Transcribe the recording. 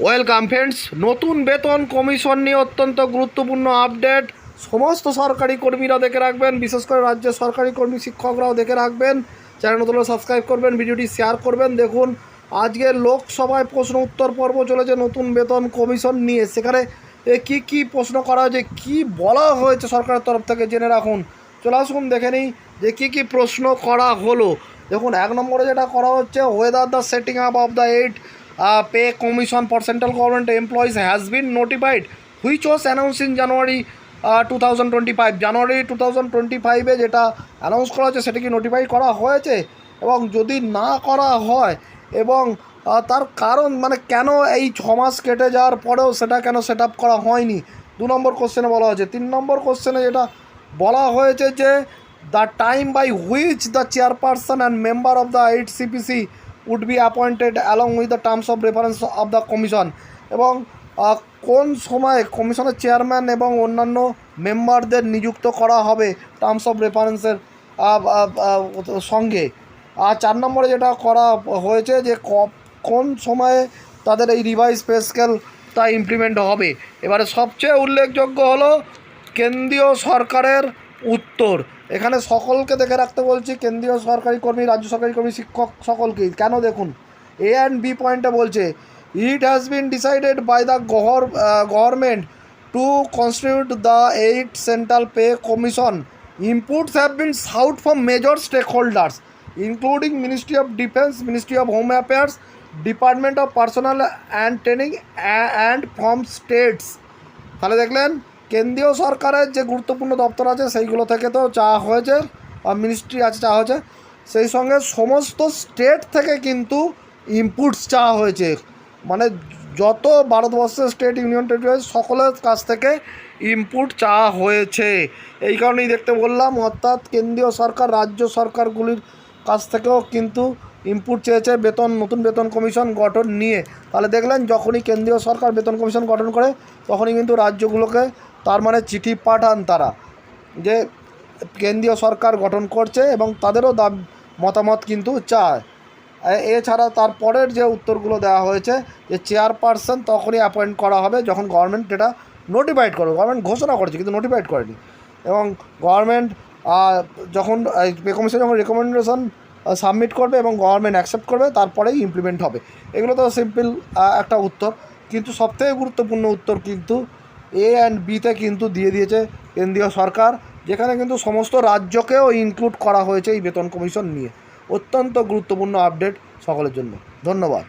Welcome friends, নতুন বেতন commission নিয়ে অত্যন্ত গুরুত্বপূর্ণ আপডেট। সমস্ত সরকারি কর্মীরা দেখে রাখবেন, বিশেষ করে রাজ্যের সরকারি কর্মী, শিক্ষকরাও দেখে রাখবেন। চ্যানেল নতুন সাবস্ক্রাইব করবেন, ভিডিওটি শেয়ার করবেন। দেখুন, আজকে লোকসভায় প্রশ্ন উত্তর পর্ব চলেছে নতুন বেতন কমিশন নিয়ে। সেখানে এ কী কী প্রশ্ন করা হয়েছে, কী বলা হয়েছে সরকারের তরফ থেকে জেনে রাখুন। চলে আসুন, দেখে নিই যে কী কী প্রশ্ন করা হলো। দেখুন, এক নম্বরে যেটা করা হচ্ছে whether the setting up of the eight pay commission for central government employees has been notified which was announce in January two thousand twenty five January two thousand twenty ফাইভে যেটা অ্যানাউন্স করা হয়েছে, সেটা কি নোটিফাই করা হয়েছে? এবং যদি না করা হয়, এবং তার কারণ মানে কেন এই ছ মাস কেটে যাওয়ার পরেও সেটা কেন সেট আপ করা হয়নি? দু নম্বর কোশ্চেনে বলা হয়েছে। তিন নম্বর কোশ্চেনে যেটা বলা হয়েছে যে the time by which the chairperson and member of the eight CPC would be appointed along with the terms of reference of the commission এবং কোন সময়ে কমিশনের চেয়ারম্যান এবং অন্যান্য মেম্বারদের নিযুক্ত করা হবে টার্মস অফ রেফারেন্সের সঙ্গে? আর চার নম্বরে যেটা করা হয়েছে যে কোন সময়ে তাদের এই রিভাইজ পে স্কেল তা ইমপ্লিমেন্ট হবে? এবারে সবচেয়ে উল্লেখযোগ্য হলো কেন্দ্রীয় সরকারের উত্তর। এখানে সকলকে দেখে রাখতে বলছি, কেন্দ্রীয় সরকারি কর্মী, রাজ্য সরকারি কর্মী, শিক্ষক সকলকেই। কেন দেখুন? এ অ্যান্ড বি পয়েন্টে বলছে it has been decided by the gov government to constitute the eight central pay commission inputs have been sought from major stakeholders including ministry of defence ministry of home affairs department of personal and training and from states তাহলে দেখলেন কেন্দ্রীয় সরকারের যে গুরুত্বপূর্ণ দপ্তর আছে, সেইগুলো থেকে তো চাওয়া হয়েছে বা মিনিস্ট্রি আছে চাওয়া হয়েছে। সেই সঙ্গে সমস্ত স্টেট থেকে কিন্তু ইনপুটস চাওয়া হয়েছে। মানে যত ভারতবর্ষের স্টেট ইউনিয়ন টেরিটরি সকলের কাছ থেকে ইনপুট চাওয়া হয়েছে। এই কারণেই দেখতে বললাম, অর্থাৎ কেন্দ্রীয় সরকার, রাজ্য সরকারগুলির কাছ থেকেও কিন্তু ইনপুট চেয়েছে বেতন, নতুন বেতন কমিশন গঠন নিয়ে। তাহলে দেখলেন, যখনই কেন্দ্রীয় সরকার বেতন কমিশন গঠন করে, তখনই কিন্তু রাজ্যগুলোকে তার মানে চিঠি পাঠান তারা যে কেন্দ্রীয় সরকার গঠন করছে এবং তাদেরও দাব মতামত কিন্তু চায়। এছাড়া তারপরের যে উত্তরগুলো দেওয়া হয়েছে যে চেয়ারপারসন তখনই অ্যাপয়েন্ট করা হবে যখন গভর্নমেন্ট এটা নোটিফাইড করবে। গভর্নমেন্ট ঘোষণা করেছে কিন্তু নোটিফাইড করেনি। এবং গভর্নমেন্ট যখন কমিশন যখন রেকমেন্ডেশন সাবমিট করবে এবং গভর্নমেন্ট অ্যাকসেপ্ট করবে, তারপরেই ইমপ্লিমেন্ট হবে। এগুলো তো সিম্পল একটা উত্তর। কিন্তু সবথেকে গুরুত্বপূর্ণ উত্তর কিন্তু এ অ্যান্ড বিতে কিন্তু দিয়ে দিয়েছে কেন্দ্রীয় সরকার, যেখানে কিন্তু সমস্ত রাজ্যকেও ইনক্লুড করা হয়েছে এই বেতন কমিশন নিয়ে। অত্যন্ত গুরুত্বপূর্ণ আপডেট সকলের জন্য। ধন্যবাদ।